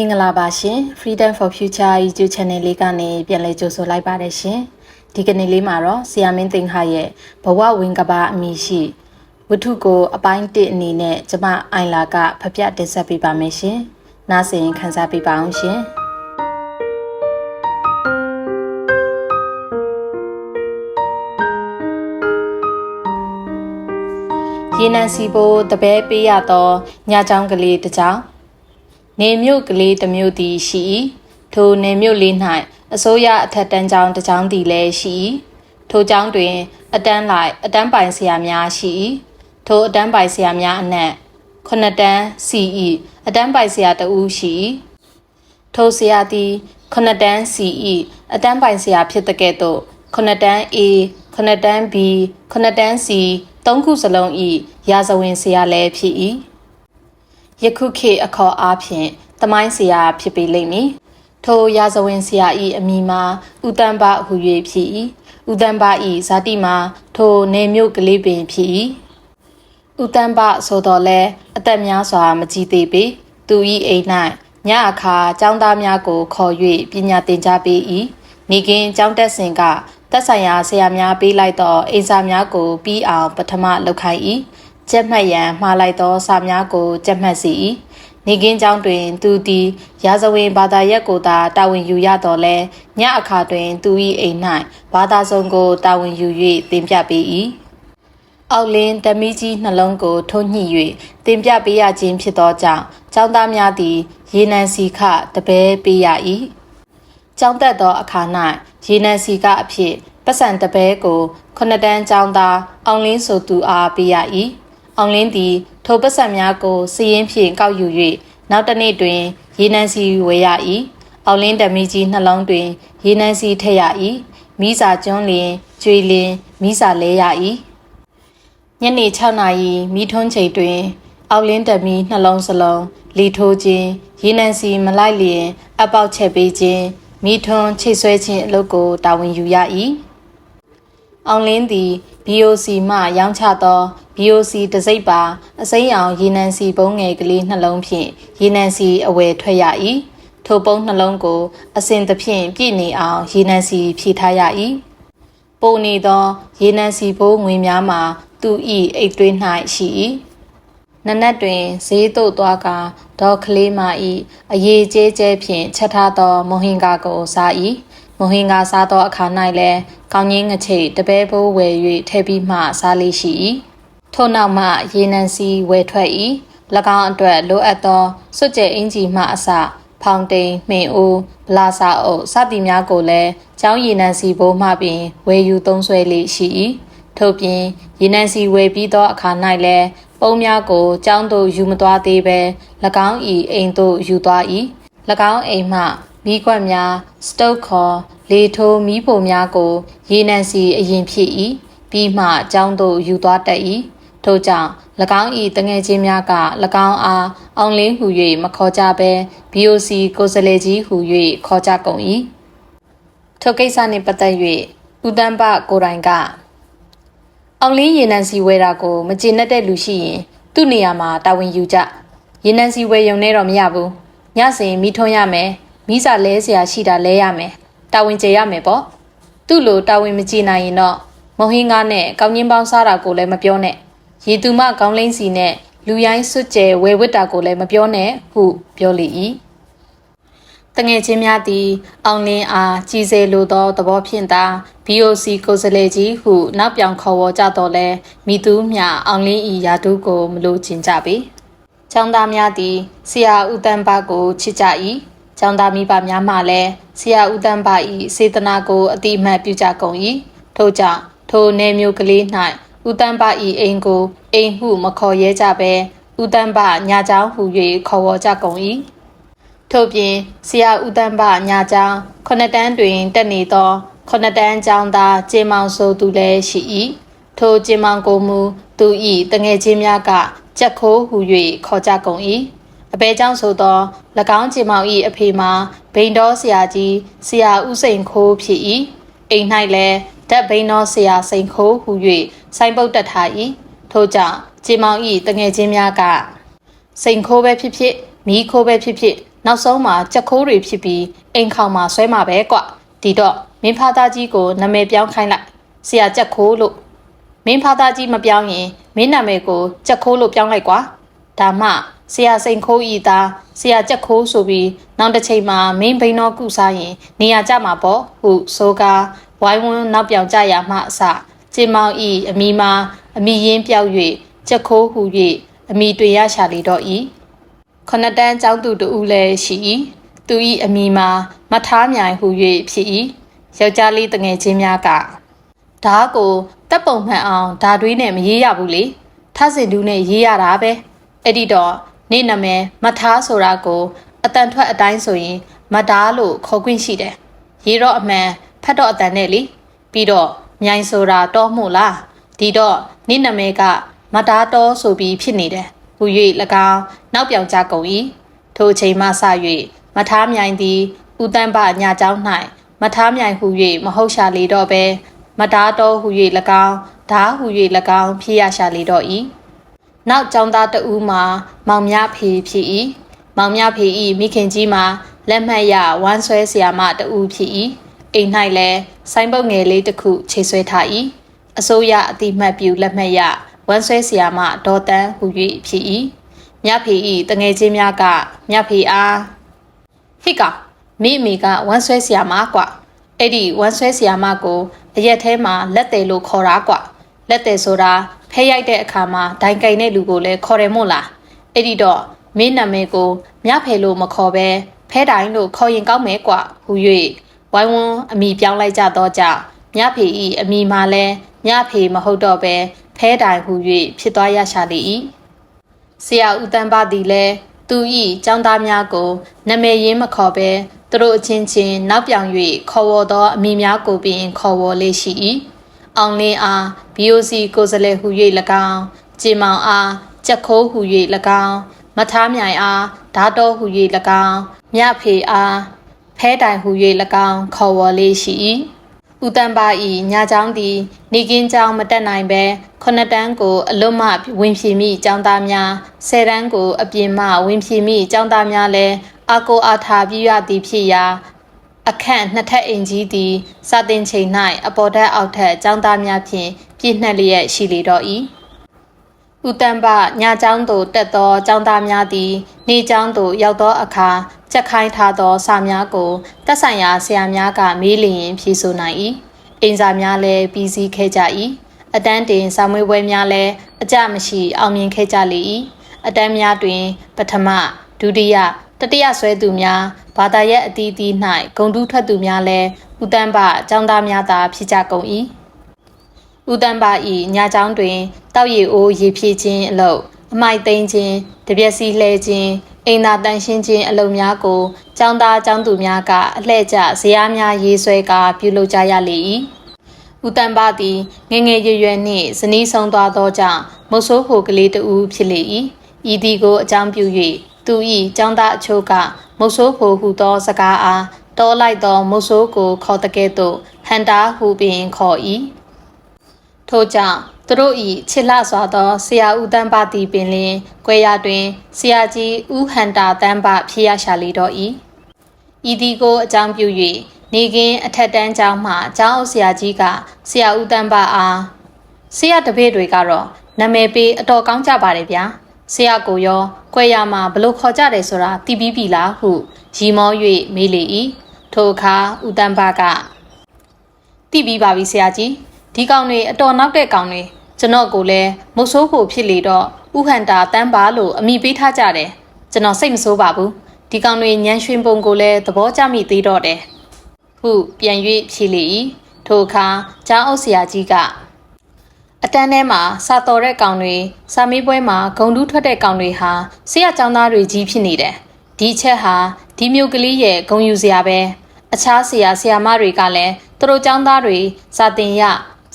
မင်္ဂလာပါရှင် Freedom for Future YouTube Channel လေးကနေပြန်လည်ကြိုဆိုလိုက်ပါတယ်ရှင်ဒီကနေ့လေးမှာတော့ဆီယာမင်းသိန်းဟာရဲ့ဘဝဝင်ကဘာအမည်ရှိဝတ္ထုကိုအပိုင်း1အနေနဲ့ကျမအိုင်လာကဖပြတင်ဆက်ပေးပါမယ်ရှင်နားဆင်ခန်းစားပေးပါအောင်ရှင်ရေနံစီဘိုးတပဲပေးရသောညချောင်းကလေးတစ်ချောင်း နေမြို့ကလေးတစ်မြို့သည်ရှိ၏ထိုနေမြို့လေး၌အစိုးရအထက်တန်းကျောင်းတစ်ကျောင်းသည်လည်းရှိ၏ထိုကျောင်းတွင် အတန်းလိုက်အတန်းပိုင်ဆရာများရှိ၏ထိုအတန်းပိုင်ဆရာများအနက်ခုနှစ်တန်းစီ၏အတန်းပိုင်ဆရာတဦးရှိ၏ထိုဆရာသည်ခုနှစ်တန်းစီ၏အတန်းပိုင်ဆရာဖြစ်တဲ့ကဲ့သို့ခုနှစ်တန်း A ခုနှစ်တန်း B ခုနှစ်တန်း C သုံးခုစလုံး၏ရာဇဝင်ဆရာလည်းဖြစ်၏ ယခုခေတ်အခေါ်အားဖြင့်တမိုင်းဆရာဖြစ်ပေလိမ့်မည်ထိုရာဇဝင်ဆရာ၏အမိမှာဥတ္တံပဟူ၍ဖြစ်၏ဥတ္တံပ၏ဇာတိမှာထိုနေမြို့ကလေးပင်ဖြစ်၏ဥတ္တံပဆိုတော်လဲအသက်များစွာမကြည်သေးပေသူ၏အိမ်၌ညအခါចောင်းသားများကိုခေါ်၍ပညာသင်ကြားပေး၏နေကင်းចောင်းတက်စဉ်ကသက်ဆိုင်ရာဆရာများပေးလိုက်သောအိမ်စာများကိုပြီးအောင်ပထမလုပ်ခိုင်း၏ ကျက်မှတ်ရန်မှားလိုက်သောစာများကိုကျက်မှတ်စီ၏နေကင်းကျောင်းတွင် သူသည်ရာဇဝင်ဘာသာရပ်ကိုသာတာဝန်ယူရတော်လဲညအခါတွင် သူ၏အိမ်၌ဘာသာစုံကိုတာဝန်ယူ၍တင်ပြပေး၏အောက်လင်းတမီးကြီးနှလုံးကိုထုံးညှိ၍တင်ပြပေးရခြင်းဖြစ်သောကြောင့်ကျောင်းသားများသည်ရေနံစီခတပဲပေးရ၏ကျောင်းသက်သောအခါ၌ရေနံစီကအဖြစ်ပတ်စံတပဲကိုခုနှစ်တန်းကျောင်းသားအောင်လင်းဆိုသူအားပေးရ၏ အောင်လင်းသည်ထိုပတ်စံများကိုစီရင်ဖြင့်ကောက်ယူ၍နောက်တစ်နေ့တွင်ရေနံစီဝယ်ရ၏အောင်လင်းတမီကြီးနှလုံးတွင်ရေနံစီထည့်ရ၏မိစာကျွန်းလင်ကျွေလင်မိစာလဲရ၏ညနေ6နာရီမိထုံးချိန်တွင် အောက်လင်းတမီနှလုံးစလုံးလီထိုးခြင်းရေနံစီမလိုက်လျင် အပေါက်ချက်ပေးခြင်းမိထွန်းချိတ်ဆွဲခြင်းအလုပ်ကိုတာဝန်ယူရ၏အောင်လင်းသည် BOC မှရောင်းချသော BOC တစိပ်ပါအစိမ်းအောင်ရေနံစီပုံးငယ်ကလေးနှလုံးဖြင့်ရေနံစီအဝယ်ထွက်ရ၏ထိုပုံးနှလုံးကို အစဉ်သဖြင့်ပြည့်နေအောင်ရေနံစီဖြည့်ထားရ၏ပုံနေသောရေနံစီဘိုးငွေများမှာသူ၏အိတ်သွေး၌ရှိ၏နနက်တွင်ဈေးသို့သွားကာဒေါ်ကလေးမ၏အရေးကျဲကျဲဖြင့်ချက်ထားသောမဟင်ကာကိုစား၏မဟင်ကာစားသောအခါ၌လည်းကောင်းကြီးငချိတ်တပဲဘိုးဝယ်၍ထည့်ပြီးမှစားလေးရှိ၏ ထို့နောက်မှရေနံစီဝယ်ထွက်၏၎င်းအတွက်လိုအပ်သောစွတ်ကျဲအင်ဂျီမှအစဖောင်တိန်မှင်အိုးဗလာစာအုပ်စသည်များကိုလည်းကျောင်းရည်နံစီဘိုးမှပင်ဝယ်ယူသုံးဆွဲလေးရှိ၏ထို့ပြင်ရည်နံစီဝယ်ပြီးသောအခါ၌လည်းပုံများကိုကျောင်းသို့ယူမသွားသေးဘဲ၎င်း၏အိမ်သို့ယူသွား၏၎င်းအိမ်မှမိကွက်များစတုတ်ခေါ်လေထိုးမီးပုံများကိုရေနံစီအရင်ဖြစ်၏ပြီးမှကျောင်းသို့ယူသွားတတ်၏ ထို့ကြောင့်၎င်း၏တငယ်ချင်းများက၎င်းအားအောင်လင်းဟူ၍မခေါ်ကြဘဲ BOC ကိုယ်စလေကြီးဟူ၍ခေါ်ကြကုန်၏ထိုကိစ္စနှင့်ပတ်သက်၍ဦးတန်းပကိုယ်တိုင်ကအောင်လင်းရေနံစီဝဲတာကိုမကျေနပ်တဲ့လူရှိရင်သူ့နေရာမှာတာဝန်ယူကြရေနံစီဝဲယုံနေတော့မရဘူးညစဉ်မိထွန်းရမယ်မိစာလဲเสียရှိတာလဲရမယ်တာဝန်ကျေရမယ်ပေါ့သူ့လိုတာဝန်မကျေနိုင်ရင်တော့မဟင်းကားနဲ့ကောင်းချင်းပေါင်းစားတာကိုလည်းမပြောနဲ့ ရေသူမကောင်းလင်းစီနဲ့လူရိုင်းစွတ်ကျဲဝဲဝစ်တာကိုလည်းမပြောနဲ့ဟုပြောလေ၏တငယ်ချင်းများသည် အောင်လင်းအားကြီးစေလိုသောသဘောဖြင့်သာ BOC ကိုယ်စလေကြီးဟုနောက်ပြောင်ခေါ်ဝေါ်ကြတော့လဲမိသူမျှအောင်လင်းဤယာတုကိုမလိုချင်ကြပေ။ចောင်းသားများသည်ဆရာဦးတန်းပါကိုချစ်ကြ၏။ចောင်းသားမိဘများမှလည်းဆရာဦးတန်းပါ၏စေတနာကိုအတိအမှတ်ပြုကြကုန်၏။ထို့ကြောင့်ထိုနေမျိုးကလေး၌ ဦးတန်းပါ၏အိမ်ကိုအိမ်ဟုမခေါ်ရဲကြဘဲဦးတန်းပါညာချောင်းဟူ၍ခေါ်ဝေါ်ကြကုန်၏။ထို့ပြင်ဆရာဦးတန်းပညာကျောင်းခုနှစ်တန်းတွင်တက်နေသောခုနှစ်တန်းကျောင်းသားကျင်းမောင်ဆိုသူလည်းရှိ၏ထိုကျင်းမောင်ကိုမူသူ၏တငယ်ချင်းများကကြက်ခိုးဟူ၍ခေါ်ကြကုန်၏အဘဲကျောင်းဆိုသော၎င်းကျင်းမောင်၏အဖေမှာဘိန်တော်ဆရာကြီးဆရာဦးစိန်ခိုးဖြစ်၏အိမ်၌လည်း ဓာတ်ဘိန်တော်ဆရာစိန်ခိုးဟူ၍စိုင်းပုတ်တက်ထား၏ထို့ကြောင့်ကျင်းမောင်၏တငယ်ချင်းများကစိန်ခိုးပဲဖြစ်ဖြစ်မီးခိုးပဲဖြစ်ဖြစ်နောက်ဆုံးမှာကြက်ခိုးတွေဖြစ်ပြီးအိမ်ခေါင်မှာဆွဲမှာပဲကွဒီတော့မင်းဖာသားကြီးကိုနာမည်ပြောင်းခိုင်းလိုက်ဆရာကြက်ခိုးလို့မင်းဖာသားကြီးမပြောင်းရင်မင်းနာမည်ကိုကြက်ခိုးလို့ပြောင်းလိုက်ကွာဒါမှဆရာစိန်ခိုးဤသားဆရာကြက်ခိုးဆိုပြီးနောက်တစ်ချိန်မှာမင်းဘိန်းတော်ကုစားရင်နေရာကြမှာပေါ့ဟုဆိုကား ဝိုင်းဝန်းနောက်ပြောင်ကြရမှအစကျင်မောင်ဤအမိမာအမိရင်းပြောက်၍ကြက်ခိုးဟု၍အမိတွေ့ရရှာလေတော့ဤခဏတန်းကျောင်းသူတူလည်းရှိ၏သူ၏အမိမာမထားမြိုင်ဟု၍ဖြစ်၏ယောက်ျားလေးတငယ်ချင်းများကဓာတ်ကိုတက်ပုံမှန်အောင်ဓာတွေးနဲ့မရေးရဘူးလေထဆင်တူးနဲ့ရေးရတာပဲအဲ့ဒီတော့နေ့နာမည်မထားဆိုတာကိုအတန်ထွက်အတိုင်းဆိုရင်မတားလို့ခေါ်ခွင့်ရှိတယ်ရေးတော့အမှန် ဖတ်တော့အတန်နဲ့လေပြီးတော့မြိုင်ဆိုတာတော့မှုလားဒီတော့နေ့နာမည်ကမတားတော်ဆိုပြီးဖြစ်နေတယ်ဟူ၍၎င်းနောက်ပြောင်ကြကုန်၏ထိုအချိန်မှစ၍မထားမြိုင်သည်ဥတန်းပညာเจ้า၌မထားမြိုင်ဟူ၍မဟုတ်ရှာလေတော့ပဲမတားတော်ဟူ၍၎င်းဓာဟူ၍၎င်းဖြစ်ရရှာလေတော့၏နောက်ကျောင်းသားတဦးမှာမောင်မြဖေဖြစ်၏မောင်မြဖေ၏မိခင်ကြီးမှာလက်မှတ်ရဝမ်းဆွဲเสียမတဦးဖြစ်၏ အိမ်၌လည်းဆိုင်းပုတ်ငယ်လေးတစ်ခုခြေဆွဲထား၏အစိုးရအတိမတ်ပြူလက်မှတ်ရဝမ်းဆွဲဆရာမဒေါ်တန်းဟူ၍ဖြစ်၏မြဖေ၏တငယ်ချင်းများကမြဖေအားဟိကမိမိကဝမ်းဆွဲဆရာမကွာအဲ့ဒီဝမ်းဆွဲဆရာမကိုအရက်ထဲမှာလက်တယ်လို့ခေါ်တာကွာလက်တယ်ဆိုတာဖဲရိုက်တဲ့အခါမှာဒိုင်ကင်တဲ့လူကိုလည်းခေါ်တယ်မို့လားအဲ့ဒီတော့မင်းနာမည်ကိုမြဖယ်လို့မခေါ်ပဲဖဲတိုင်းလို့ခေါ်ရင်ကောင်းမယ်ကွာဟူ၍ ဝိုင်းဝန်းအမိပြောင်းလိုက်ကြတော့ကြောင့်မြဖေဤအမိမှလည်းမြဖေမဟုတ်တော့ပဲဖဲတိုင်ဟူ၍ဖြစ်သွားရရှာလေ၏ဆရာဦးတန်းပါသည်လည်းသူဤចောင်းသားများကိုနမည်ရင်းမခေါ်ပဲသူတို့အချင်းချင်းနောက်ပြောင်၍ခေါ်ဝေါ်သောအမိများကိုပင်ခေါ်ဝေါ်လေးရှိ၏အောင်လင်းအား BOC ကိုယ်စားလှယ်ဟူ၍၎င်းကျင်မောင်အားကြက်ခိုးဟူ၍၎င်းမထားမြိုင်အားဓာတော်ဟူ၍၎င်းမြဖေအား ဖဲတိုင်ဟူ၍၎င်းခေါ်ဝေါ်လေးရှိ၏ဦးတန်ပါဤညာချောင်းသည်နေကင်းချောင်းမတက်နိုင်ပဲခုနှစ်တန်းကိုအလွတ်မှဝင်ဖြည်မိចောင်းသားများဆယ်တန်းကိုအပြင်မှဝင်ဖြည်မိចောင်းသားများလည်းအာကိုအာထာပြရသည်ဖြစ်ရာအခန့်နှစ်ထပ်အင်ကြီးသည်စတင်ချိန်၌အပေါ်ထက်အောက်ထက်ចောင်းသားများဖြင့်ပြည့်နှက်လျက်ရှိလေတော့၏ဦးတန်ပညာကျောင်းသို့တက်သောကျောင်းသားများသည် နေကျောင်းသို့ရောက်သောအခါ ချက်ခိုင်းထားသောစာများကိုတက်ဆိုင်ရာဆရာများကမေးလျင်ဖြေဆိုနိုင်၏အင်စာများလည်းပြီးစီးခဲ့ကြ၏အတန်းတင်စာမွေးပွဲများလည်းအကြမရှိအောင်မြင်ခဲ့ကြလေ၏အတန်းများတွင် ပထမဒုတိယတတိယဆွဲသူများဘာသာရဲ့အသီးသီး၌ဂုံတူးထွက်သူများလည်းဥတန်းပအကြောင်းသားများသာဖြစ်ကြကုန်၏ဦးတန်းပါဤညာချောင်းတွင်တောက်ရည်အိုးရေဖြည့်ခြင်းအလုပ်အမိုက်သိမ်းခြင်းတပြက်စီလှဲခြင်း အိမ်သာတန်ရှင်းခြင်းအလုပ်များကိုကျောင်းသားကျောင်းသူများကအလှည့်ကျဇေယျများရေးဆွဲကာပြုလုပ်ကြရလေ၏ဦးတန်ပါသည်ငငယ်ရွယ်ရွယ်နှင့်ဇနီးဆုံးသွားသောကြောင့်မုတ်ဆိုးဖိုကလေးတူဖြစ်လေ၏ဤသည်ကိုအကြောင်းပြု၍သူ၏ကျောင်းသားအချို့ကမုတ်ဆိုးဖိုဟုသောစကားအားတောလိုက်သောမုတ်ဆိုးကိုခေါ်တကဲ့သို့ဟန်တာဟုပင်ခေါ်၏ထို့ကြောင့် သူတို့၏ချစ်လှစွာသောဆရာဦးတန်းပါသည်ပင်လင်ကွဲရတွင်ဆရာကြီးဦးဟန်တာတန်းပါဖြစ်ရရှာလေတော့၏ဤသည်ကိုအကြောင်းပြု၍နေကင်းအထက်တန်းကျောင်းမှကျောင်းအုပ်ဆရာကြီးကဆရာဦးတန်းပါအားဆရာတပည့်တွေကတော့နာမည်ပေးအတော်ကောင်းကြပါတယ်ဗျာဆရာကိုရောကွဲရမှာဘလို့ခေါ်ကြတယ်ဆိုတာသိပြီးပြီလားဟုရီမော၍မေးလေ၏ထိုအခါဦးတန်းပါကသိပြီးပါပြီဆရာကြီးဒီကောင်တွေအတော်နောက်တဲ့ကောင်တွေ ကျွန်တော်ကိုလည်းမုတ်ဆိုးဖို့ဖြစ်လေတော့ဥဟန္တာတန်းပါလို့အမိပေးထားကြတယ်ကျွန်တော်စိတ်မဆိုးပါဘူးဒီကောင်တွေညံရွှင်ပုံကိုလည်းသဘောကျမိသေးတော့တယ်ဟုပြန်၍ဖြေလေ၏ထိုအခါကျောင်းအုပ်ဆရာကြီးကအတန်းထဲမှာစာတော်တဲ့ကောင်တွေစာမေးပွဲမှာဂုံတူးထွက်တဲ့ကောင်တွေဟာဆရာကျောင်းသားတွေကြီးဖြစ်နေတယ်ဒီချက်ဟာဒီမျိုးကလေးရဲ့ဂုံယူစရာပဲအခြားဆရာဆရာမတွေကလည်းသူတို့ကျောင်းသားတွေစာတင်ရ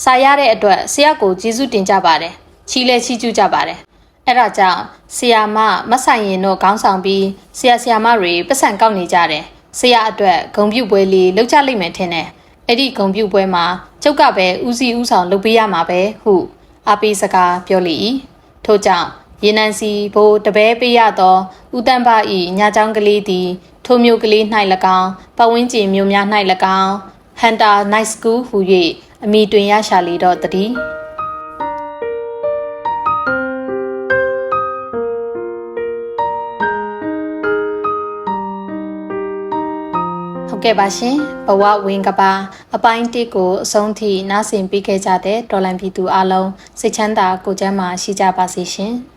စာရတဲ့အတွက်ဆရာကိုကျေးဇူးတင်ကြပါတယ်ချီးလဲချီးကျူးကြပါတယ်အဲ့ဒါကြောင့်ဆရာမမဆိုင်ရင်တို့ခေါင်းဆောင်ပြီးဆရာဆရာမတွေပတ်စံကောက်နေကြတယ်ဆရာအတွက်ဂုံပြုတ်ပွဲလေးလုပ်ကြလိမ့်မယ်ထင်တယ်အဲ့ဒီဂုံပြုတ်ပွဲမှာကျုပ်ကပဲဦးစီးဦးဆောင်လုပ်ပေးရမှာပဲဟုအပိစကားပြောလေ၏ထို့ကြောင့်ရေနံစီဘိုးတပဲပေးရသောဥတန့်ပဤညာချောင်းကလေးသည်ထိုမျိုးကလေး၌၎င်းပတ်ဝန်းကျင်မျိုးများ၌၎င်းဟန်တာနိုင်စကူဟူ၍ အမိတွင်ရရှာလေတော့တည်းဟုတ်ကဲ့ပါရှင်ဘဝဝင်ကပါအပိုင်းတစ်ကိုအဆုံးထိနားဆင်ပေးခဲ့ကြတဲ့တော်လန်ပြည်သူအလုံးစိတ်ချမ်းသာကိုယ်ကျန်းမာရှိကြပါစေရှင်